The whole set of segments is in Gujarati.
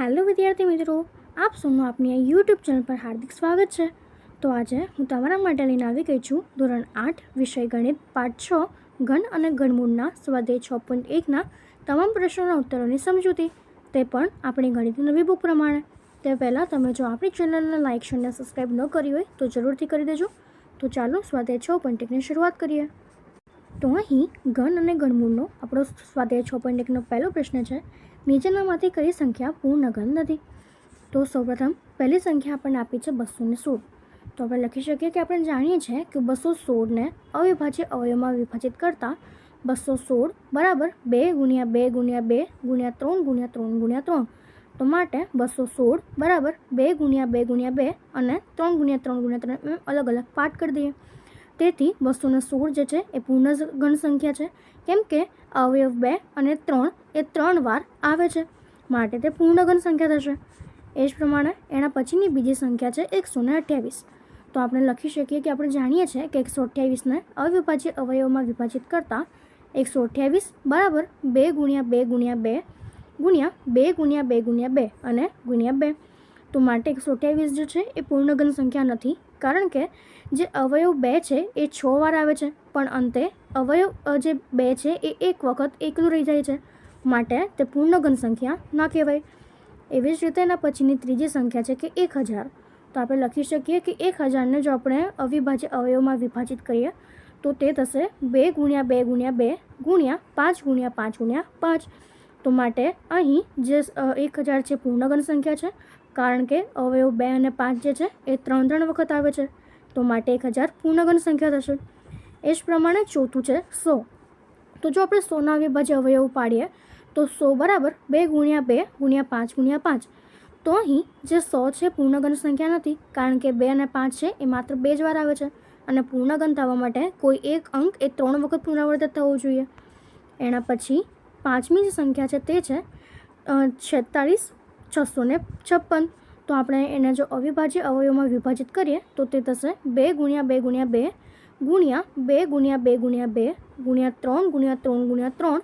હેલો વિદ્યાર્થી મિત્રો, આપ સૌનું આપની આ યુટ્યુબ ચેનલ પર હાર્દિક સ્વાગત છે. તો આજે હું તમારા માટે લઈને આવી ગઈ છું ધોરણ આઠ, વિષય ગણિત, પાઠ છ, ઘન અને ઘનમૂળના સ્વાધ્યાય છ પોઈન્ટ એકના તમામ પ્રશ્નોના ઉત્તરોની સમજૂતી. તે પણ આપણી ગણિતની નવી બુક પ્રમાણે. તે પહેલાં તમે જો આપણી ચેનલને લાઇક, શેર સબસ્ક્રાઈબ ન કરી હોય તો જરૂરથી કરી દેજો. તો ચાલો સ્વાધ્યાય છ પોઈન્ટ એકની શરૂઆત કરીએ. તો અહીં ઘન અને ગણમૂળનો આપણો સ્વાધ્યાય છ પોઈન્ટ એકનો પહેલો પ્રશ્ન છે. નીચેનામાંથી કઈ સંખ્યા પૂર્ણ ઘન નથી. તો સૌપ્રથમ પહેલી સંખ્યા આપણને આપી છે બસો ને સોળ. તો આપણે લખી શકીએ કે આપણે જાણીએ છીએ કે બસો સોળને અવિભાજ્ય અવયવમાં વિભાજિત કરતાં બસો સોળ બરાબર બે ગુણ્યા બે ગુણ્યા બે ગુણ્યા ત્રણ ગુણ્યા ત્રણ ગુણ્યા ત્રણ. તો માટે બસો સોળ બરાબર બે ગુણ્યા બે ગુણ્યા બે અને ત્રણ ગુણ્યા ત્રણ ગુણ્યા ત્રણ અલગ અલગ પાઠ કરી દઈએ. તેથી બસોને સોળ જે છે એ પૂર્ણ ગણ સંખ્યા છે. કેમ કે અવયવ બે અને ત્રણ એ ત્રણ વાર આવે છે. માટે તે પૂર્ણ ઘન સંખ્યા થશે. એ જ પ્રમાણે એના પછીની બીજી સંખ્યા છે એકસો ને અઠ્યાવીસ. તો આપણે લખી શકીએ કે આપણે જાણીએ છીએ કે એકસો અઠ્યાવીસને અવિભાજ્ય અવયવમાં વિભાજિત કરતાં એકસો અઠ્યાવીસ બરાબર બે ગુણ્યા બે ગુણ્યા બે ગુણ્યા બે ગુણ્યા બે ગુણ્યા બે અને ગુણ્યા બે. તો માટે એકસો અઠ્યાવીસ જે છે એ પૂર્ણગન સંખ્યા નથી. કારણ કે જે અવયવ બે છે, એ છ વાર આવે છે, પણ અંતે અવયવ જે બે છે, એ એક વખત એકલું રહી જાય છે. માટે તે પૂર્ણ ઘન સંખ્યા ના કહેવાય. એવી જ રીતે એના પછીની ત્રીજી સંખ્યા છે કે એક હજાર. તો આપણે લખી શકીએ કે એક હજારને જો આપણે અવિભાજ્ય અવયવમાં વિભાજિત કરીએ, તો તે થશે બે ગુણ્યા બે ગુણ્યા બે ગુણ્યા પાંચ ગુણ્યા પાંચ ગુણ્યા પાંચ. તો માટે અહીં જે એક હજાર છે પૂર્ણ ઘન સંખ્યા છે કારણ કે અવયવ બે અને પાંચ જે છે, એ ત્રણ ત્રણ વખત આવે છે. તો માટે એક હજાર પૂર્ણગણ સંખ્યા થશે. એ જ પ્રમાણે ચોથું છે સો. તો જો આપણે સોના અવિભાજ્ય અવયવ પાડીએ, તો સો બરાબર બે ગુણ્યા બે ગુણ્યા પાંચ ગુણ્યા પાંચ. તો અહીં જે સો છે પૂર્ણગણ સંખ્યા નથી, કારણ કે બે અને પાંચ છે, એ માત્ર બે જ વાર આવે છે. અને પૂર્ણગણ થવા માટે કોઈ એક અંક એ ત્રણ વખત પુનરાવર્તિત થવો જોઈએ. એના પછી પાંચમી જે સંખ્યા છે, તે છે છેતાળીસ છસો ને છપ્પન. તો આપણે એને જો અવિભાજ્ય અવયવમાં વિભાજિત કરીએ, તો તે થશે બે ગુણ્યા બે ગુણ્યા બે ગુણ્યા બે ગુણ્યા બે ગુણ્યા બે ગુણ્યા ત્રણ ગુણ્યા ત્રણ ગુણ્યા ત્રણ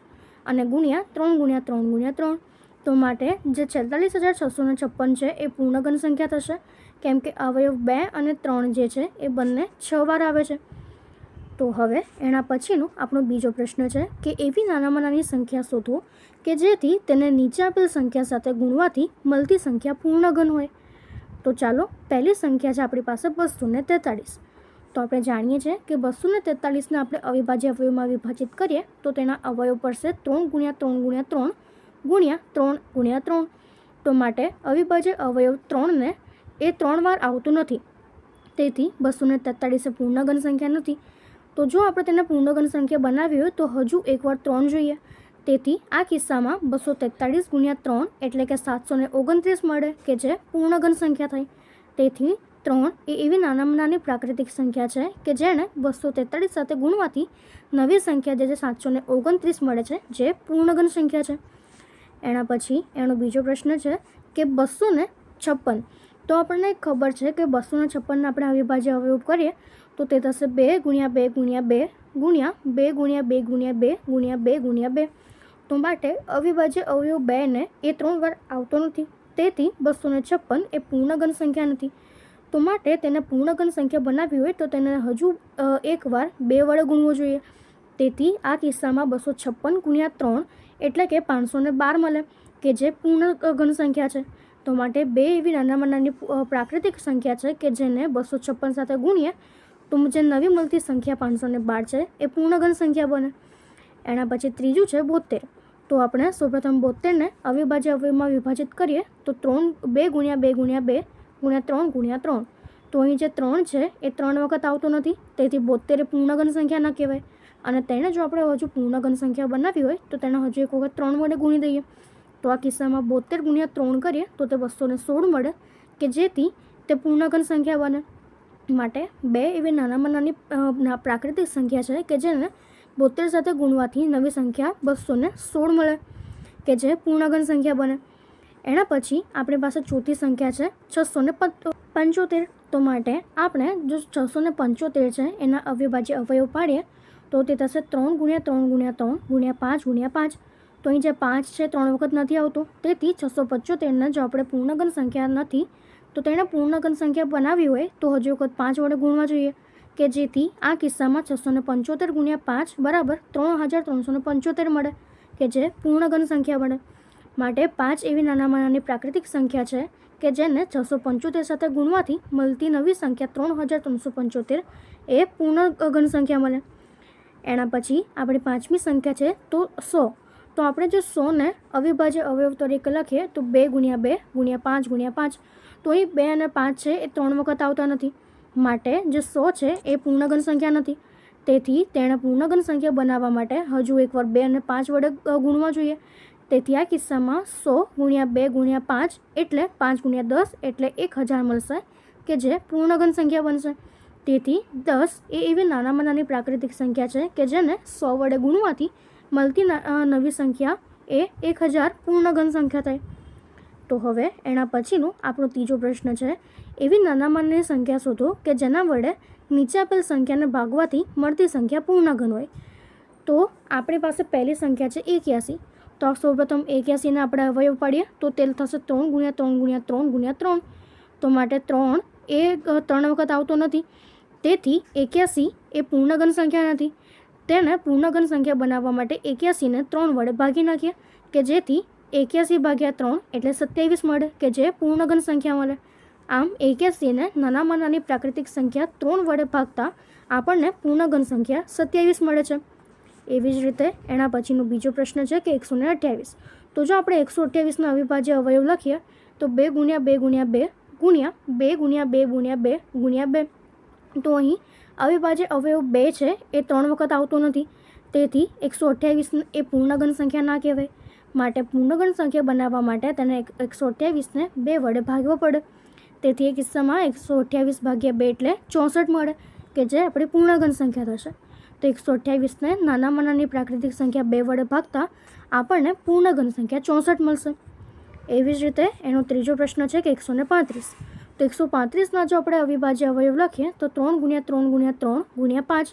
અને ગુણ્યા ત્રણ ગુણ્યા ત્રણ ગુણ્યા ત્રણ. તો માટે જે છેતાલીસ હજાર છસો ને છપ્પન છે, એ પૂર્ણઘન સંખ્યા થશે. કેમ કે અવયવ બે અને ત્રણ જે છે, એ બંને છ વાર આવે છે. તો હવે એના પછીનો આપણો બીજો પ્રશ્ન છે કે એવી નાનામાં નાની સંખ્યા શોધો કે જેથી તેને નીચે આપેલ સંખ્યા સાથે ગુણવાથી મળતી સંખ્યા પૂર્ણઘન હોય. તો ચાલો, પહેલી સંખ્યા છે આપણી પાસે બસો ને તેતાળીસ. તો આપણે જાણીએ છીએ કે બસો ને તેતાળીસને આપણે અવિભાજ્ય અવયવમાં વિભાજિત કરીએ તો તેના અવયવ પડશે ત્રણ ગુણ્યા ત્રણ ગુણ્યા ત્રણ ગુણ્યા ત્રણ ગુણ્યા ત્રણ. તો માટે અવિભાજ્ય અવયવ ત્રણને એ ત્રણ વાર આવતું નથી. તેથી બસો ને તેતાળીસ એ પૂર્ણઘન સંખ્યા નથી. તો જો આપણે તેને પૂર્ણગણ સંખ્યા બનાવી હોય તો હજુ એકવાર ત્રણ જોઈએ. તેથી આ કિસ્સામાં બસો તેતાળીસ ગુણ્યા ત્રણ એટલે કે સાતસો ઓગણત્રીસ મળે કે જે પૂર્ણગણ સંખ્યા થઈ. તેથી ત્રણ એ એવી નાનામાં નાની પ્રાકૃતિક સંખ્યા છે કે જેને બસો તેતાળીસ સાથે ગુણવાથી નવી સંખ્યા જે છે સાતસો ઓગણત્રીસ મળે છે, જે પૂર્ણઘન સંખ્યા છે. એના પછી એનો બીજો પ્રશ્ન છે કે બસો ને છપ્પન. તો આપણને ખબર છે કે બસો છપ્પનને આપણે અવિભાજ્ય અવયવ કરીએ તો તે થશે બે ગુણ્યા બે ગુણ્યા બે ગુણ્યા બે ગુણ્યા બે ગુણ્યા બે ગુણ્યા બે ગુણ્યા બે. તો માટે અવિભાજ્ય અવયવ બેને એ ત્રણ વાર આવતો નથી. તેથી બસો ને છપ્પન એ પૂર્ણગણ સંખ્યા નથી. તો માટે તેને પૂર્ણગણ સંખ્યા બનાવવી હોય તો તેને હજુ એકવાર બે વડે ગુણવો જોઈએ. તેથી આ કિસ્સામાં બસો છપ્પન ગુણ્યા ત્રણ એટલે કે પાંચસો ને બાર મળે, કે જે પૂર્ણ ઘન સંખ્યા છે. તો માટે બે એવી નાનામાં નાની પ્રાકૃતિક સંખ્યા છે કે જેને બસો છપ્પન સાથે ગુણીએ તો જે નવી મળતી સંખ્યા પાંચસો ને બાર છે, એ પૂર્ણગણ સંખ્યા બને. એના પછી ત્રીજું છે બોતેર. તો આપણે સૌપ્રથમ બોતેરને અવિભાજ્ય અવયવમાં વિભાજિત કરીએ, તો ત્રણ બે ગુણ્યા બે ગુણ્યા બે ગુણ્યા ત્રણ ગુણ્યા ત્રણ. તો અહીં જે ત્રણ છે, એ ત્રણ વખત આવતો નથી, તેથી બોતેર એ પૂર્ણઘન સંખ્યા ન કહેવાય. અને તેને જો આપણે હજુ પૂર્ણગણ સંખ્યા બનાવી હોય, તો તેને હજુ એક વખત ત્રણ વડે ગુણી દઈએ. તો આ કિસ્સામાં બોતેર ગુણ્યા ત્રણ કરીએ, તો તે બસો સોળ મળે, કે જેથી તે પૂર્ણગણ સંખ્યા બને. માટે બે એવી નાનામાં નાની પ્રાકૃતિક સંખ્યા છે કે જેને બોતેર સાથે ગુણવાથી નવી સંખ્યા બસો ને સોળ મળે કે જે પૂર્ણગણ સંખ્યા બને. એના પછી આપણી પાસે ચોથી સંખ્યા છે છસો ને પંચોતેર. તો માટે આપણે જો છસો ને પંચોતેર છે, એના અવિભાજ્ય અવયવ પાડીએ, તો તે થશે ત્રણ ગુણ્યા ત્રણ ગુણ્યા ત્રણ ગુણ્યા પાંચ ગુણ્યા પાંચ. તો અહીં જે પાંચ છે, ત્રણ વખત નથી આવતું. તેથી છસો પંચોતેરને જો આપણે પૂર્ણગણ સંખ્યા નથી તો તેણે પૂર્ણગન સંખ્યા બનાવી હોય તો હજુ વખત પાંચ વડે ગુણવા જોઈએ, કે જેથી આ કિસ્સામાં છસો ને પંચોતેર ગુણ્યા પાંચ બરાબર ત્રણ હજાર ત્રણસો પંચોતેર મળે, કે જે પૂર્ણઘન સંખ્યા મળે માટે પાંચ એવી નાનામાં નાની પ્રાકૃતિક સંખ્યા છે, કે જેને છસો પંચોતેર સાથે ગુણવાથી મળતી નવી સંખ્યા ત્રણ હજાર ત્રણસો પંચોતેર એ પૂર્ણઘન સંખ્યા મળે. એના પછી આપણી પાંચમી સંખ્યા છે તો સો. તો આપણે જો સોને અવિભાજ્ય અવયવ તરીકે લખીએ તો બે ગુણ્યા બે ગુણ્યા પાંચ ગુણ્યા પાંચ તો અહીં બે અને પાંચ છે, એ ત્રણ વખત આવતા નથી. માટે જે સો છે, એ પૂર્ણગન સંખ્યા નથી. તેથી તેણે પૂર્ણગન સંખ્યા બનાવવા માટે હજુ એકવાર બે અને પાંચ વડે ગુણવા જોઈએ. તેથી આ કિસ્સામાં સો ગુણ્યા બે ગુણ્યા પાંચ એટલે પાંચ ગુણ્યા દસ એટલે એક હજાર મળશે કે જે પૂર્ણગન સંખ્યા બનશે. તેથી દસ એ એવી નાનામાં નાની પ્રાકૃતિક સંખ્યા છે કે જેને સો વડે ગુણવાથી મળતી નવી સંખ્યા એ એક હજાર પૂર્ણગન સંખ્યા થાય. તો હવે એના પછીનો આપણો ત્રીજો પ્રશ્ન છે. એવી નાનામાં નાની સંખ્યા શોધો કે જેના વડે નીચે આપેલ સંખ્યાને ભાગવાથી મળતી સંખ્યા પૂર્ણગન હોય. તો આપણી પાસે પહેલી સંખ્યા છે એક્યાસી. તો સૌપ્રથમ એક્યાસીને આપણે અવયવ પાડીએ તો તેલ થશે ત્રણ ગુણ્યા ત્રણ ગુણ્યા ત્રણ ગુણ્યા ત્રણ. તો માટે ત્રણ એ ત્રણ વખત આવતો નથી. તેથી એક્યાસી એ પૂર્ણઘન સંખ્યા નથી. તેને પૂર્ણગન સંખ્યા બનાવવા માટે એક્યાસીને ત્રણ વડે ભાગી નાખીએ કે જેથી એક્યાસી ભાગ્યા ત્રણ એટલે સત્યાવીસ મળે કે જે પૂર્ણગન સંખ્યા મળે. આમ એક્યાસીને નાનામાં નાની પ્રાકૃતિક સંખ્યા ત્રણ વડે ભાગતા આપણને પૂર્ણગન સંખ્યા સત્યાવીસ મળે છે. એવી જ રીતે એના પછીનો બીજો પ્રશ્ન છે કે એકસો ને અઠ્યાવીસ. તો જો આપણે એકસો અઠ્યાવીસના અવિભાજ્ય અવયવ લખીએ, તો બે ગુણ્યા બે ગુણ્યા બે ગુણ્યા બે ગુણ્યા બે ગુણ્યા બે ગુણ્યા બે. તો અહીં અવિભાજ્ય અવયવ બે છે એ ત્રણ વખત આવતો નથી. તેથી એકસો અઠ્યાવીસ એ પૂર્ણગન સંખ્યા ના કહેવાય. માટે પૂર્ણગણ સંખ્યા બનાવવા માટે તેને એક- એકસો અઠ્યાવીસને બે વડે ભાગવો પડે. તેથી એ કિસ્સામાં એકસો અઠ્યાવીસ ભાગ્યા બે એટલે ચોસઠ મળે, કે જે આપણી પૂર્ણગણ સંખ્યા થશે. તો એકસો અઠ્યાવીસને નાનામાં નાની પ્રાકૃતિક સંખ્યા બે વડે ભાગતા આપણને પૂર્ણગણ સંખ્યા ચોસઠ મળશે. એવી જ રીતે એનો ત્રીજો પ્રશ્ન છે કે એકસો ને પાંત્રીસ. તો એકસો પાંત્રીસના જો આપણે અવિભાજ્ય અવયવ લખીએ, તો ત્રણ ગુણ્યા ત્રણ ગુણ્યા ત્રણ ગુણ્યા પાંચ.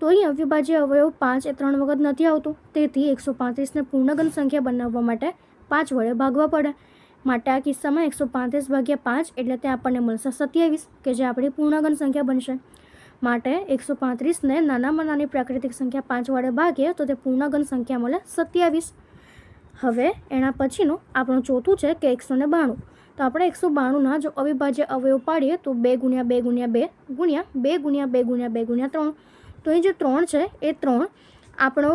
તો અહીં અવિભાજ્ય અવયવ પાંચ એ ત્રણ વખત નથી આવતું. તેથી એકસો પાંત્રીસને પૂર્ણગન સંખ્યા બનાવવા માટે પાંચ વડે ભાગવા પડે. માટે આ કિસ્સામાં એકસો પાંત્રીસ ભાગ્યા પાંચ એટલે તે આપણને મળશે સત્યાવીસ, કે જે આપણી પૂર્ણગન સંખ્યા બનશે. માટે એકસો પાંત્રીસને નાનામાં નાની પ્રાકૃતિક સંખ્યા પાંચ વડે ભાગીએ તો તે પૂર્ણગન સંખ્યા મળે સત્યાવીસ. હવે એના પછીનું આપણું ચોથું છે કે એકસો ને બાણું. તો આપણે એકસો બાણુંના જો અવિભાજ્ય અવયવ પાડીએ તો બે ગુણ્યા બે ગુણ્યા બે ગુણ્યા બે ગુણ્યા બે ગુણ્યા બે ગુણ્યા ત્રણ. તો એ જે ત્રણ છે, એ ત્રણ આપણો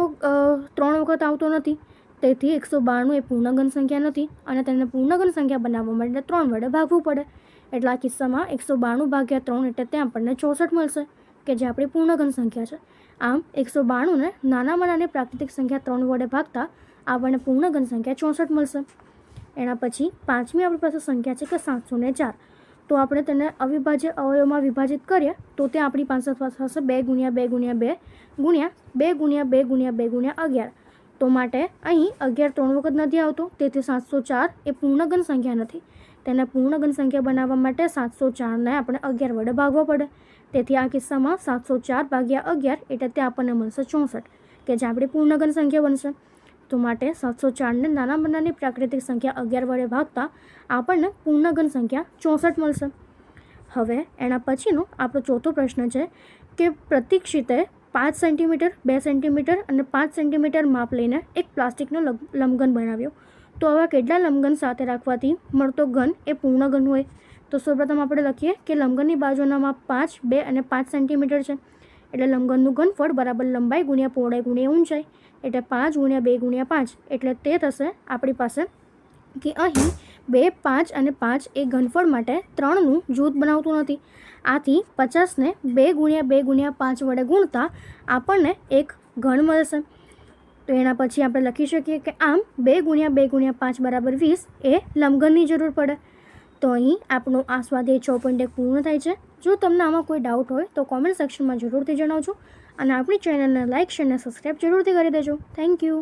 ત્રણ વખત આવતો નથી. તેથી એકસો બાણું એ પૂર્ણગન સંખ્યા નથી અને તેને પૂર્ણગન સંખ્યા બનાવવા માટે ત્રણ વડે ભાગવું પડે. એટલે આ કિસ્સામાં એકસો બાણું ભાગ્યા ત્રણ એટલે ત્યાં આપણને ચોસઠ મળશે, કે જે આપણી પૂર્ણગન સંખ્યા છે. આમ, એકસો બાણુંને નાનામાં નાની પ્રાકૃતિક સંખ્યા ત્રણ વડે ભાગતા આપણને પૂર્ણગન સંખ્યા ચોસઠ મળશે. એના પછી પાંચમી આપણી પાસે સંખ્યા છે કે સાતસો ને ચાર. તો આપણે તેને અવિભાજ્ય અવયવમાં વિભાજિત કરીએ, તો તે આપણી પાસે થશે બે ગુણ્યા બે ગુણ્યા બે ગુણ્યા બે ગુણ્યા બે ગુણ્યા બે ગુણ્યા અગિયાર. તો માટે અહીં અગિયાર ત્રણ વખત નથી આવતો, તેથી સાતસો ચાર એ પૂર્ણગન સંખ્યા નથી. તેને પૂર્ણગન સંખ્યા બનાવવા માટે સાતસો ચારને આપણે અગિયાર વડે ભાગવો પડે. તેથી આ કિસ્સામાં સાતસો ચાર ભાગ્યા અગિયાર એટલે તે આપણને મળશે ચોસઠ, કે જે આપણી પૂર્ણગન સંખ્યા બનશે. તો માટે સાતસો ચારને નાના નાની પ્રાકૃતિક સંખ્યા અગિયાર વડે ભાગતા આપણને પૂર્ણગન સંખ્યા ચોસઠ મળશે. હવે એના પછીનો આપણો ચોથો પ્રશ્ન છે કે પ્રતિક્ષિતે પાંચ સેન્ટીમીટર, બે સેન્ટીમીટર અને પાંચ સેન્ટીમીટર માપ લઈને એક પ્લાસ્ટિકનો લંબઘન બનાવ્યો. તો આવા કેટલા લંબઘન સાથે રાખવાથી મળતો ઘન એ પૂર્ણગન હોય? તો સૌપ્રથમ આપણે લખીએ કે લંબઘનની બાજુના માપ પાંચ, બે અને પાંચ સેન્ટીમીટર છે. એટલે લંબઘનનું ઘનફળ બરાબર લંબાઈ ગુણ્યા પહોળાઈ ગુણ્યા ઊંચાઈ એટલે પાંચ ગુણ્યા બે ગુણ્યા પાંચ. એટલે તે થશે આપણી પાસે કે અહીં બે, પાંચ અને પાંચ એ ઘનફળ માટે ત્રણનું જૂથ બનાવતું નથી. આથી પચાસને બે ગુણ્યા બે ગુણ્યા પાંચ વડે ગુણતા આપણને એક ઘન મળશે. તો એના પછી આપણે લખી શકીએ કે આમ બે ગુણ્યા બે ગુણ્યા પાંચ બરાબર વીસ એ લંબઘનની જરૂર પડે. તો અહીં આપણું આ સ્વાધ્યાય ચોપન એક પૂર્ણ થાય છે. જો તમને આમાં કોઈ ડાઉટ હોય તો કોમેન્ટ સેક્શનમાં જરૂરથી જણાવજો અને આપણી ચેનલને લાઇક શેર અને સબસ્ક્રાઈબ જરૂરથી કરી દેજો. Thank you